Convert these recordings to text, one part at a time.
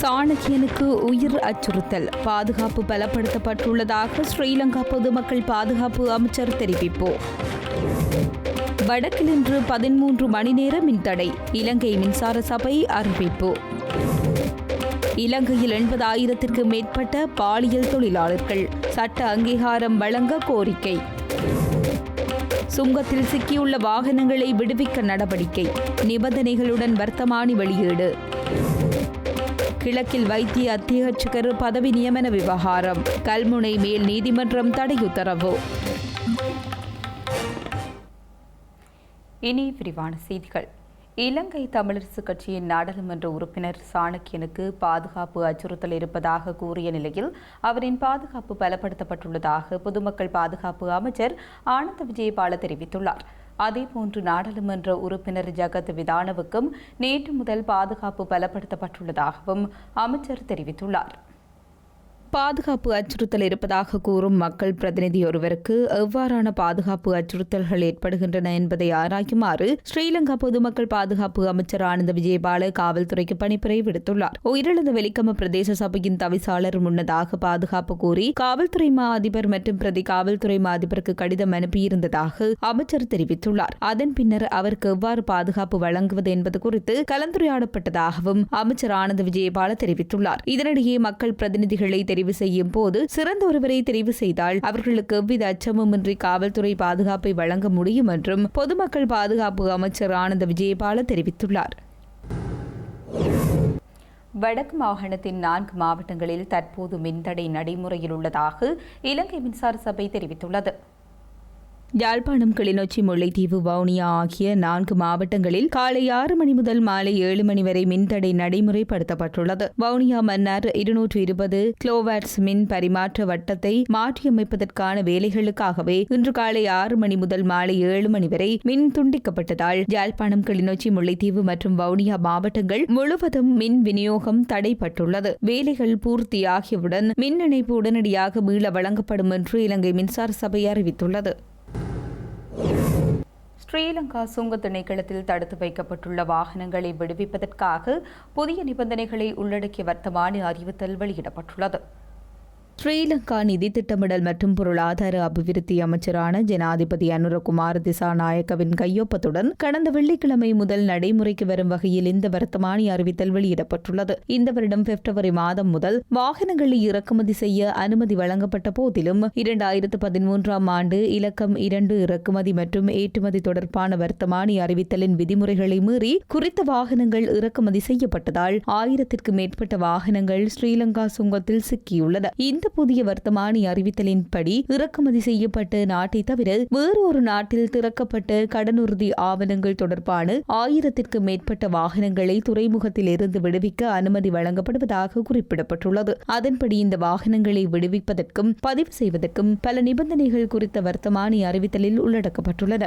சாணக்கியனுக்கு உயிர் அச்சுறுத்தல். பாதுகாப்பு பலப்படுத்தப்பட்டுள்ளதாக ஸ்ரீலங்கா பொதுமக்கள் பாதுகாப்பு அமைச்சர் தெரிவிப்பு. வடக்கில் இன்று பதிமூன்று மணி நேர மின்தடை இலங்கை மின்சார சபை அறிவிப்பு. இலங்கையில் எண்பதாயிரத்திற்கு மேற்பட்ட பாலியல் தொழிலாளர்கள் சட்ட அங்கீகாரம் வழங்க கோரிக்கை. சுங்கத்தில் சிக்கியுள்ள வாகனங்களை விடுவிக்க நடவடிக்கை. நிபந்தனைகளுடன் வர்த்தமானி வெளியீடு. கிழக்கில் வைத்திய அத்தியட்சகர் பதவி நியமன விவகாரம். கல்முனை மேல் நீதிமன்றம் தடை உத்தரவு இனி விரிவான செய்திகள். இலங்கை தமிழரசு கட்சியின் நாடாளுமன்ற உறுப்பினர் சாணக்கியனுக்கு பாதுகாப்பு அச்சுறுத்தல் இருப்பதாக கூறிய நிலையில் அவரின் பாதுகாப்பு பலப்படுத்தப்பட்டுள்ளதாக பொதுமக்கள் பாதுகாப்பு அமைச்சர் ஆனந்த விஜயபால தெரிவித்துள்ளார். அதேபோன்று நாடாளுமன்ற உறுப்பினர் ஜகத் விதானவுக்கும் நேற்று முதல் பாதுகாப்பு பலப்படுத்தப்பட்டுள்ளதாகவும் அமைச்சர் தெரிவித்துள்ளார். பாதுகாப்பு அச்சுறுத்தல் இருப்பதாக கூறும் மக்கள் பிரதிநிதி ஒருவருக்கு எவ்வாறான பாதுகாப்பு அச்சுறுத்தல்கள் ஏற்படுகின்றன என்பதை ஆராயுமாறு ஸ்ரீலங்கா பொதுமக்கள் பாதுகாப்பு அமைச்சர் ஆனந்த விஜயபால காவல்துறைக்கு பணிப்புரை விடுத்துள்ளார். உயிரிழந்த வெலிக்கம பிரதேச சபையின் தவிசாளர் முன்னதாக பாதுகாப்பு கூறி காவல்துறை மா அதிபர் மற்றும் பிரதி காவல்துறை மா அதிபருக்கு கடிதம் அனுப்பியிருந்ததாக அமைச்சர் தெரிவித்துள்ளார். அதன் பின்னர் அவருக்கு எவ்வாறு பாதுகாப்பு வழங்குவது என்பது குறித்து கலந்துரையாடப்பட்டதாகவும் அமைச்சர் ஆனந்த விஜயபால தெரிவித்துள்ளார். இதனிடையே மக்கள் பிரதிநிதிகளை தெரிவு செய்யும் போது சிறந்த ஒருவரை தெரிவு செய்தால் அவர்களுக்கு எவ்வித அச்சமுமின்றி காவல்துறை பாதுகாப்பை வழங்க முடியும் என்றும் பொதுமக்கள் பாதுகாப்பு அமைச்சர் ஆனந்த விஜயபால தெரிவித்துள்ளார். வடக்கு மாகாணத்தின் நான்கு மாவட்டங்களில் தற்போது மின்தடை நடைமுறையில் உள்ளதாக இலங்கை மின்சார சபை தெரிவித்துள்ளது. யாழ்ப்பாணம் கிளிநொச்சி முல்லைத்தீவு வவுனியா ஆகிய நான்கு மாவட்டங்களில் காலை ஆறு மணி முதல் மாலை ஏழு மணி வரை மின்தடை நடைமுறைப்படுத்தப்பட்டுள்ளது. வவுனியா மன்னார் இருநூற்று இருபது கிலோவாட்ஸ் மின் பரிமாற்ற வட்டத்தை மாற்றியமைப்பதற்கான வேலைகளுக்காகவே இன்று காலை ஆறு மணி முதல் மாலை ஏழு மணி வரை மின் துண்டிக்கப்பட்டதால் யாழ்ப்பாணம் கிளிநொச்சி முல்லைத்தீவு மற்றும் வவுனியா மாவட்டங்கள் முழுவதும் மின் விநியோகம் தடைப்பட்டுள்ளது. வேலைகள் பூர்த்தியாகியவுடன் மின் இணைப்பு உடனடியாக மீள வழங்கப்படும் என்று இலங்கை மின்சார சபை அறிவித்துள்ளது. ஸ்ரீலங்கா சுங்க திணைக்களத்தில் தடுத்து வைக்கப்பட்டுள்ள வாகனங்களை விடுவிப்பதற்காக புதிய நிபந்தனைகளை உள்ளடக்கிய வர்த்தமானி அறிவித்தல் வெளியிடப்பட்டுள்ளது. ஸ்ரீலங்கா நிதி திட்டமிடல் மற்றும் பொருளாதார அபிவிருத்தி அமைச்சரான ஜனாதிபதி அனுரகுமார் திசாநாயக்கவின் கையொப்பத்துடன் கடந்த வெள்ளிக்கிழமை முதல் நடைமுறைக்கு வரும் வகையில் இந்த வர்த்தமானி அறிவித்தல் வெளியிடப்பட்டுள்ளது. இந்த வருடம் பிப்ரவரி மாதம் முதல் வாகனங்களை இறக்குமதி செய்ய அனுமதி வழங்கப்பட்ட போதிலும் இரண்டாயிரத்து பதிமூன்றாம் ஆண்டு இலக்கம் இரண்டு இறக்குமதி மற்றும் ஏற்றுமதி தொடர்பான வர்த்தமானி அறிவித்தலின் விதிமுறைகளை மீறி குறித்த வாகனங்கள் இறக்குமதி செய்யப்பட்டதால் ஆயிரத்திற்கு மேற்பட்ட வாகனங்கள் ஸ்ரீலங்கா சுங்கத்தில் சிக்கியுள்ளன. இந்த புதிய வர்த்தமானி அறிவித்தலின்படி இறக்குமதி செய்யப்பட்ட நாட்டை தவிர வேறு ஒரு நாட்டில் திறக்கப்பட்ட கடனுறுதி ஆவணங்கள் தொடர்பான ஆயிரத்திற்கு மேற்பட்ட வாகனங்களை துறைமுகத்தில் இருந்து விடுவிக்க அனுமதி வழங்கப்படுவதாக குறிப்பிடப்பட்டுள்ளது. அதன்படி இந்த வாகனங்களை விடுவிப்பதற்கும் பதிவு செய்வதற்கும் பல நிபந்தனைகள் குறித்த வர்த்தமானி அறிவித்தலில் உள்ளடக்கப்பட்டுள்ளன.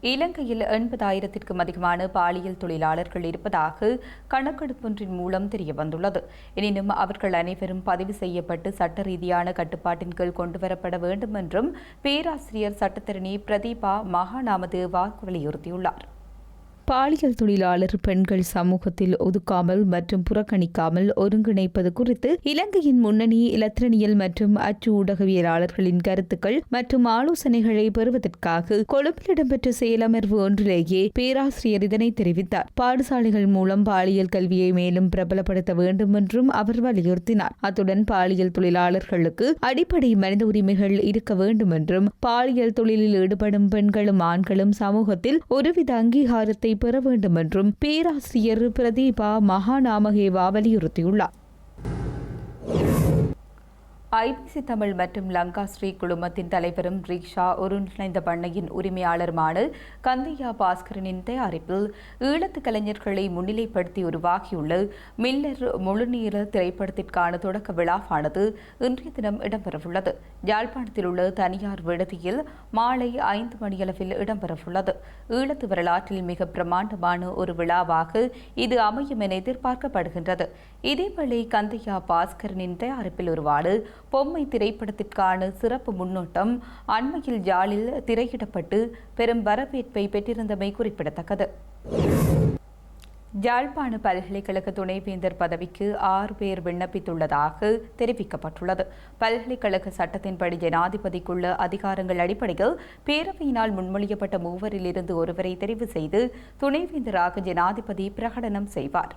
இலங்கையில் எண்பதாயிரத்திற்கும் அதிகமான பாலியல் தொழிலாளர்கள் இருப்பதாக கணக்கெடுப்பொன்றின் மூலம் தெரியவந்துள்ளது. எனினும் அவர்கள் அனைவரும் பதிவு செய்யப்பட்டு சட்ட ரீதியான கட்டுப்பாட்டின் கீழ் கொண்டுவரப்பட வேண்டும் என்றும் பேராசிரியர் சட்டத்தரணி பிரதீபா மகாநாமதேவா வலியுறுத்தியுள்ளார். பாலியல் தொழிலாளர் பெண்கள் சமூகத்தில் ஒதுக்காமல் மற்றும் புறக்கணிக்காமல் ஒருங்கிணைப்பது குறித்து இலங்கையின் முன்னணி இலத்திரனியல் மற்றும் அச்சு ஊடகவியலாளர்களின் கருத்துக்கள் மற்றும் ஆலோசனைகளை பெறுவதற்காக கொழும்பில் இடம்பெற்ற செயலமர்வு ஒன்றிலேயே பேராசிரியர் இதனை தெரிவித்தார். பாடசாலைகள் மூலம் பாலியல் கல்வியை மேலும் பிரபலப்படுத்த வேண்டும் என்றும் அவர் வலியுறுத்தினார். அத்துடன் பாலியல் தொழிலாளர்களுக்கு அடிப்படை மனித உரிமைகள் இருக்க வேண்டும் என்றும் பாலியல் தொழிலில் ஈடுபடும் பெண்களும் ஆண்களும் சமூகத்தில் ஒருவித அங்கீகாரத்தை பெற வேண்டும் என்றும் பேராசிரியர் பிரதீபா மகாநாமகேவா வலியுறுத்தியுள்ளார். ஐபிசி தமிழ் மற்றும் லங்கா ஸ்ரீ குழுமத்தின் தலைவரும் ரிக்ஷா ஒருங்கிணைந்த பண்ணையின் உரிமையாளருமான கந்தையா பாஸ்கரனின் தயாரிப்பில் ஈழத்து கலைஞர்களை முன்னிலைப்படுத்தி உருவாகியுள்ள மில்லர் முழுநீர திரைப்படத்திற்கான தொடக்க விழாவானது இன்றைய தினம் இடம்பெறவுள்ளது. யாழ்ப்பாணத்தில் உள்ள தனியார் விடுதியில் மாலை ஐந்து மணியளவில் இடம்பெறவுள்ளது. ஈழத்து வரலாற்றில் மிக பிரமாண்டமான ஒரு விழாவாக இது அமையும் என எதிர்பார்க்கப்படுகின்றது. இதேவேளை கந்தையா பாஸ்கரனின் தயாரிப்பில் உருவான பொம்மை திரைப்படத்திற்கான சிறப்பு முன்னோட்டம் அண்மையில் யாழில் திரையிடப்பட்டு பெரும் வரவேற்பை பெற்றிருந்தமை குறிப்பிடத்தக்கது. யாழ்ப்பாண பல்கலைக்கழக துணைவேந்தர் பதவிக்கு ஆறு பேர் விண்ணப்பித்துள்ளதாக தெரிவிக்கப்பட்டுள்ளது. பல்கலைக்கழக சட்டத்தின்படி ஜனாதிபதிக்குள்ள அதிகாரங்கள் அடிப்படையில் பேரவையினால் முன்மொழியப்பட்ட மூவரில் இருந்து ஒருவரை தெரிவு செய்து துணைவேந்தராக ஜனாதிபதி பிரகடனம் செய்வார்.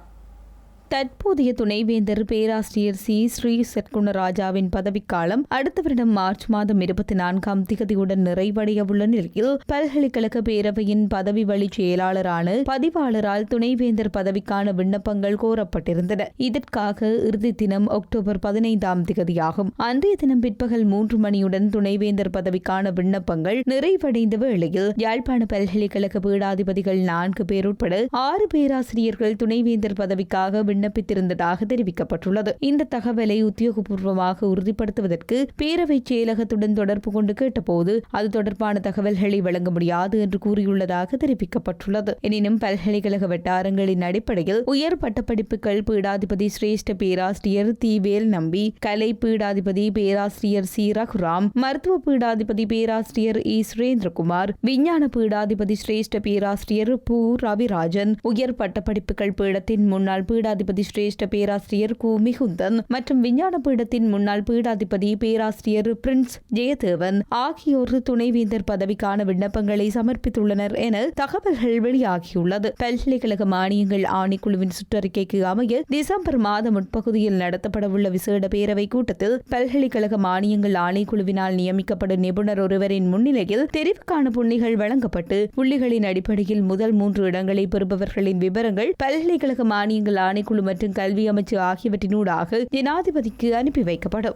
தற்போதைய துணைவேந்தர் பேராசிரியர் சி. ஸ்ரீ. சத்குணராஜாவின் பதவிக்காலம் அடுத்த வருடம் மார்ச் மாதம் இருபத்தி நான்காம் திகதியுடன் நிறைவடைய உள்ள நிலையில் பல்கலைக்கழக பேரவையின் பதவி வழி செயலாளரான பதிவாளரால் துணைவேந்தர் பதவிக்கான விண்ணப்பங்கள் கோரப்பட்டிருந்தன. இதற்காக இறுதி தினம் அக்டோபர் பதினைந்தாம் திகதியாகும். அன்றைய தினம் பிற்பகல் மூன்று மணியுடன் துணைவேந்தர் பதவிக்கான விண்ணப்பங்கள் நிறைவடைந்த வேளையில் யாழ்ப்பாண பல்கலைக்கழக பீடாதிபதிகள் நான்கு பேர் உட்பட ஆறு பேராசிரியர்கள் துணைவேந்தர் பதவிக்காக விண்ணப்பித்திருந்ததாக தெரிவிக்கப்பட்டுள்ளது. இந்த தகவலை உத்தியோகபூர்வமாக உறுதிப்படுத்துவதற்கு பேரவை செயலகத்துடன் தொடர்பு கொண்டு கேட்டபோது அது தொடர்பான தகவல்களை வழங்க முடியாது என்று கூறியுள்ளதாக தெரிவிக்கப்பட்டுள்ளது. எனினும் பல்கலைக்கழக வட்டாரங்களின் அடிப்படையில் உயர் பட்டப்படிப்புகள் பீடாதிபதி சிரேஷ்ட பேராசிரியர் தீவேல் நம்பி கலை பீடாதிபதி பேராசிரியர் சி. ரகுராம் மருத்துவ பீடாதிபதி பேராசிரியர் இ. சுரேந்திரகுமார் விஞ்ஞான பீடாதிபதி சிரேஷ்ட பேராசிரியர் பூ. ரவிராஜன் உயர் பட்டப்படிப்புகள் பீடத்தின் முன்னாள் பீடாதிபதி சிரேஷ்ட பேராசிரியர் கு மிகுந்தன் மற்றும் விஞ்ஞான பீடத்தின் முன்னாள் பீடாதிபதி பேராசிரியர் பிரின்ஸ் ஜெயதேவன் ஆகியோர் துணைவேந்தர் பதவிக்கான விண்ணப்பங்களை சமர்ப்பித்துள்ளனர் என தகவல்கள் வெளியாகியுள்ளது. பல்கலைக்கழக மானியங்கள் ஆணைக்குழுவின் சுற்றறிக்கைக்கு அமைய டிசம்பர் மாத முற்பகுதியில் நடத்தப்படவுள்ள விசேட பேரவை கூட்டத்தில் பல்கலைக்கழக மானியங்கள் ஆணைக்குழுவினால் நியமிக்கப்படும் நிபுணர் ஒருவரின் முன்னிலையில் தெரிவுக்கான புள்ளிகள் வழங்கப்பட்டு புள்ளிகளின் அடிப்படையில் முதல் மூன்று இடங்களை பெறுபவர்களின் விவரங்கள் பல்கலைக்கழக மானியங்கள் ஆணைக்குழு மற்றும் கல்வி அமைச்சு ஆகியவற்றினூடாக ஜனாதிபதிக்கு அனுப்பி வைக்கப்படும்.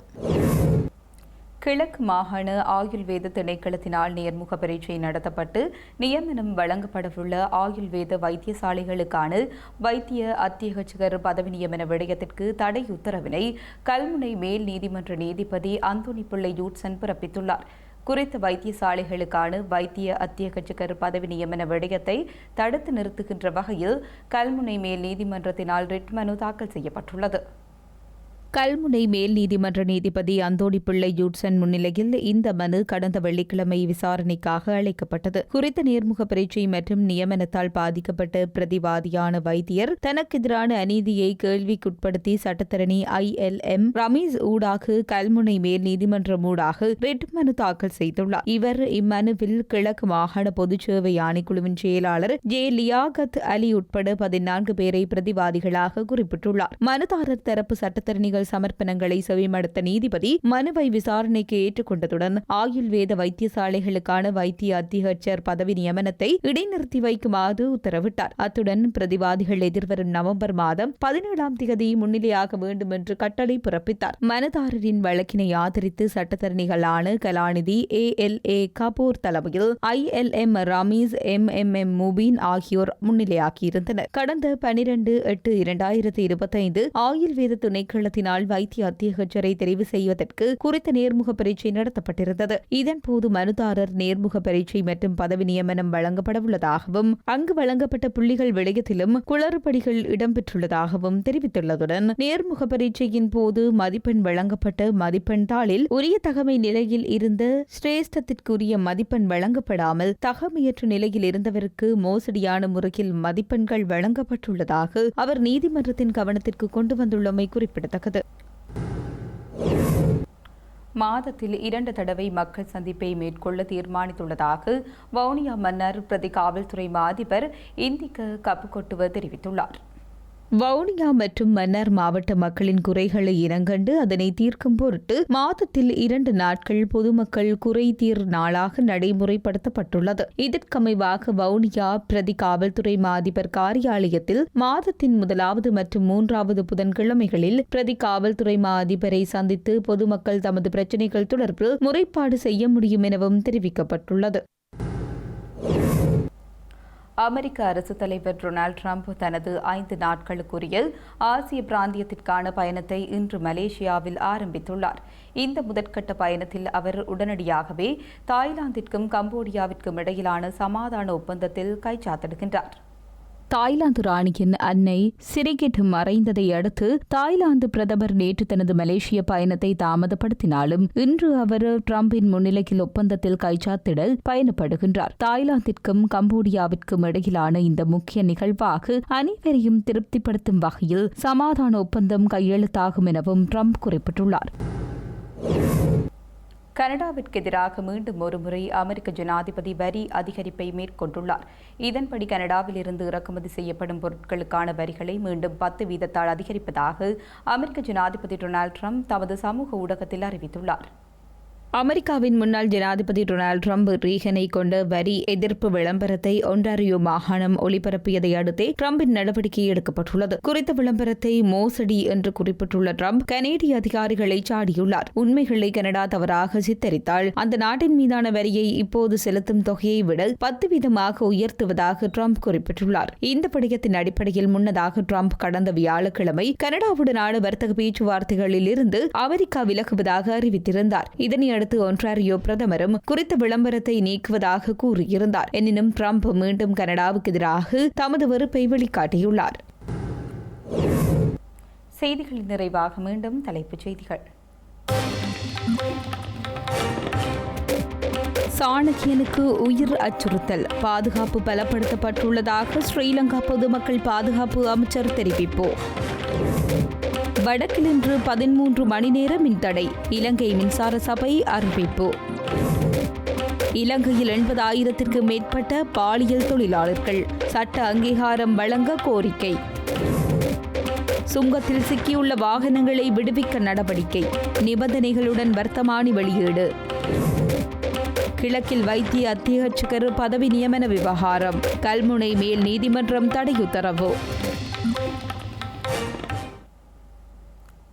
கிழக்கு மாகாண ஆயுள்வேத திணைக்களத்தினால் நேர்முக பரீட்சை நடத்தப்பட்டு நியமனம் வழங்கப்படவுள்ள ஆயுள்வேத வைத்தியசாலைகளுக்கான வைத்திய அத்தியகச்சகர் பதவி நியமன விடயத்திற்கு தடை உத்தரவினை கல்முனை மேல் நீதிமன்ற நீதிபதி அந்தோணி பிள்ளை யூட்சன் பிறப்பித்துள்ளார். குறித்த வைத்தியசாலைகளுக்கான வைத்திய அத்தியகச்சகர் பதவி நியமன விடயத்தை தடுத்து நிறுத்துகின்ற வகையில் கல்முனை மேல் நீதிமன்றத்தினால் ரிட் மனு தாக்கல் செய்யப்பட்டுள்ளது. கல்முனை மேல் நீதிமன்ற நீதிபதி அந்தோணி பிள்ளை யூட்சன் முன்னிலையில் இந்த மனு கடந்த வெள்ளிக்கிழமை விசாரணைக்காக அழைக்கப்பட்டது. குறித்த நேர்முக பரீட்சை மற்றும் நியமனத்தால் பாதிக்கப்பட்ட பிரதிவாதியான வைத்தியர் தனக்கு எதிரான அநீதியை கேள்விக்குட்படுத்தி சட்டத்தரணி ஐ எல் எம் ரமீஸ் ஊடாக கல்முனை மேல் நீதிமன்றம் ஊடாக ரிட் மனு தாக்கல் செய்துள்ளார். இவர் இம்மனுவில் கிழக்கு மாகாண பொதுச்சேவை ஆணைக்குழுவின் செயலாளர் ஜே லியாகத் அலி உட்பட பதினான்கு பேரை பிரதிவாதிகளாக குறிப்பிட்டுள்ளார். மனுதாரர் தரப்பு சட்டத்தரணிகள் சமர்ப்பணங்களை செவிமடுத்த நீதிபதி மனுவை விசாரணைக்கு ஏற்றுக்கொண்டதுடன் ஆயுள்வேத வைத்தியசாலைகளுக்கான வைத்திய அத்தியட்சர் பதவி நியமனத்தை இடைநிறுத்தி வைக்குமாறு உத்தரவிட்டார். அத்துடன் பிரதிவாதிகள் எதிர்வரும் நவம்பர் மாதம் பதினேழாம் தேதி முன்னிலையாக வேண்டும் என்று கட்டளை பிறப்பித்தார். மனதாரரின் வழக்கினை ஆதரித்து சட்டத்தரணிகளான கலாநிதி ஏ எல் ஏ கபூர் தலைமையில் I L M Rameez M M M Mubeen ஆகியோர் முன்னிலையாகியிருந்தனர். கடந்த பனிரெண்டு எட்டு இரண்டாயிரத்தி இருபத்தைந்து ஆயுள்வேத துணைக்களத்தினால் வைத்திய அத்தியகச்சரை தெரிவு செய்வதற்கு குறித்த நேர்முக பரீட்சை நடத்தப்பட்டிருந்தது. இதன்போது மனுதாரர் நேர்முக பரீட்சை மற்றும் பதவி நியமனம் வழங்கப்படவுள்ளதாகவும் அங்கு வழங்கப்பட்ட புள்ளிகள் விடயத்திலும் குளறுபடிகள் இடம்பெற்றுள்ளதாகவும் தெரிவித்துள்ளதுடன் நேர்முக பரீட்சையின் போது மதிப்பெண் வழங்கப்பட்ட மதிப்பெண் தாளில் உரிய தகமை நிலையில் இருந்த சிரேஷ்டத்திற்குரிய மதிப்பெண் வழங்கப்படாமல் தகமையற்ற நிலையில் இருந்தவருக்கு மோசடியான முறையில் மதிப்பெண்கள் வழங்கப்பட்டுள்ளதாக அவர் நீதிமன்றத்தின் கவனத்திற்கு கொண்டு வந்துள்ளமை குறிப்பிடத்தக்கது. மாதத்தில் இரண்டு தடவை மக்கள் சந்திப்பை மேற்கொள்ள தீர்மானித்துள்ளதாக வவுனியா மன்னர் பிரதி காவல்துறை மாதிபர் இந்திக்கு இந்திக்க கொட்டுவர் தெரிவித்துள்ளார். வவுனியா மற்றும் மன்னார் மாவட்ட மக்களின் குறைகளை இனங்கண்டு அதனை தீர்க்கும் பொருட்டு மாதத்தில் இரண்டு நாட்கள் பொதுமக்கள் குறை தீர் நாளாக நடைமுறைப்படுத்தப்பட்டுள்ளது. இதற்கமைவாக வவுனியா பிரதி காவல்துறை மாதிபர் காரியாலயத்தில் மாதத்தின் முதலாவது மற்றும் மூன்றாவது புதன்கிழமைகளில் பிரதி காவல்துறை மா அதிபரை சந்தித்து பொதுமக்கள் தமது பிரச்சினைகள் தொடர்பில் முறைப்பாடு செய்ய முடியும் எனவும் தெரிவிக்கப்பட்டுள்ளது. அமெரிக்க அரசு தலைவர் டொனால்ட் ட்ரம்ப் தனது ஐந்து நாட்களுக்குரிய ஆசிய பிராந்தியத்திற்கான பயணத்தை இன்று மலேசியாவில் ஆரம்பித்துள்ளார். இந்த முதற்கட்ட பயணத்தில் அவர் உடனடியாகவே தாய்லாந்திற்கும் கம்போடியாவிற்கும் இடையிலான சமாதான ஒப்பந்தத்தில் கைச்சாத்திடுகின்றார். தாய்லாந்து ராணியின் அன்னை சிரிகிட் மறைந்ததை அடுத்து தாய்லாந்து பிரதமர் நேற்று தனது மலேசிய பயணத்தை தாமதப்படுத்தினாலும் இன்று அவர் டிரம்பின் முன்னிலையில் ஒப்பந்தத்தில் கைச்சாத்திட பயணப்படுகின்றார். தாய்லாந்திற்கும் கம்போடியாவிற்கும் இடையிலான இந்த முக்கிய நிகழ்வாக அனைவரையும் திருப்திப்படுத்தும் வகையில் சமாதான ஒப்பந்தம் கையெழுத்தாகும் எனவும் ட்ரம்ப் குறிப்பிட்டுள்ளார். கனடாவிற்கு எதிராக மீண்டும் ஒருமுறை அமெரிக்க ஜனாதிபதி வரி அதிகரிப்பை மேற்கொண்டுள்ளார். இதன்படி கனடாவில் இருந்து இறக்குமதி செய்யப்படும் பொருட்களுக்கான வரிகளை மீண்டும் பத்து வீதத்தால் அதிகரிப்பதாக அமெரிக்க ஜனாதிபதி டொனால்டு ட்ரம்ப் தமது சமூக ஊடகத்தில் அறிவித்துள்ளார். அமெரிக்காவின் முன்னாள் ஜனாதிபதி டொனால்டு ட்ரம்ப் ரீகனை கொண்ட வரி எதிர்ப்பு விளம்பரத்தை ஒன்டாரியோ மாகாணம் ஒளிபரப்பியதை அடுத்தே ட்ரம்பின் நடவடிக்கை எடுக்கப்பட்டுள்ளது. குறித்த விளம்பரத்தை மோசடி என்று குறிப்பிட்டுள்ள ட்ரம்ப் கனேடிய அதிகாரிகளை சாடியுள்ளார். உண்மைகளை கனடா தவறாக சித்தரித்தால் அந்த நாட்டின் மீதான வரியை இப்போது செலுத்தும் தொகையை விட பத்து வீதமாக உயர்த்துவதாக ட்ரம்ப் குறிப்பிட்டுள்ளார். இந்த படிக்கத்தின் அடிப்படையில் முன்னதாக ட்ரம்ப் கடந்த வியாழக்கிழமை கனடாவுடனான வர்த்தக பேச்சுவார்த்தைகளில் இருந்து அமெரிக்கா விலகுவதாக அறிவித்திருந்தார். இதனை அடுத்து ஒன்றாரியோ பிரதமரும் குறித்த விளம்பரத்தை நீக்குவதாக கூறியிருந்தார். எனினும் ட்ரம்ப் மீண்டும் கனடாவுக்கு எதிராக தமது வெறுப்பை வெளிக்காட்டியுள்ளார். செய்திகளின் நிறைவாக மீண்டும் தலைப்புச் செய்திகள். சாணக்கியனுக்கு உயிர் அச்சுறுத்தல். பாதுகாப்பு பலப்படுத்தப்பட்டுள்ளதாக ஸ்ரீலங்கா பொதுமக்கள் பாதுகாப்பு அமைச்சர் தெரிவிப்பு. வடக்கில் இன்று பதிமூன்று மணி நேர மின்தடை இலங்கை மின்சார சபை அறிவிப்பு. இலங்கையில் எண்பது ஆயிரத்திற்கு மேற்பட்ட பாலியல் தொழிலாளர்கள் சட்ட அங்கீகாரம் வழங்க கோரிக்கை. சுங்கத்தில் சிக்கியுள்ள வாகனங்களை விடுவிக்க நடவடிக்கை. நிபந்தனைகளுடன் வர்த்தமானி வெளியீடு. கிழக்கில் வைத்திய அத்தியட்சகர் பதவி நியமன விவகாரம். கல்முனை மேல் நீதிமன்றம் தடை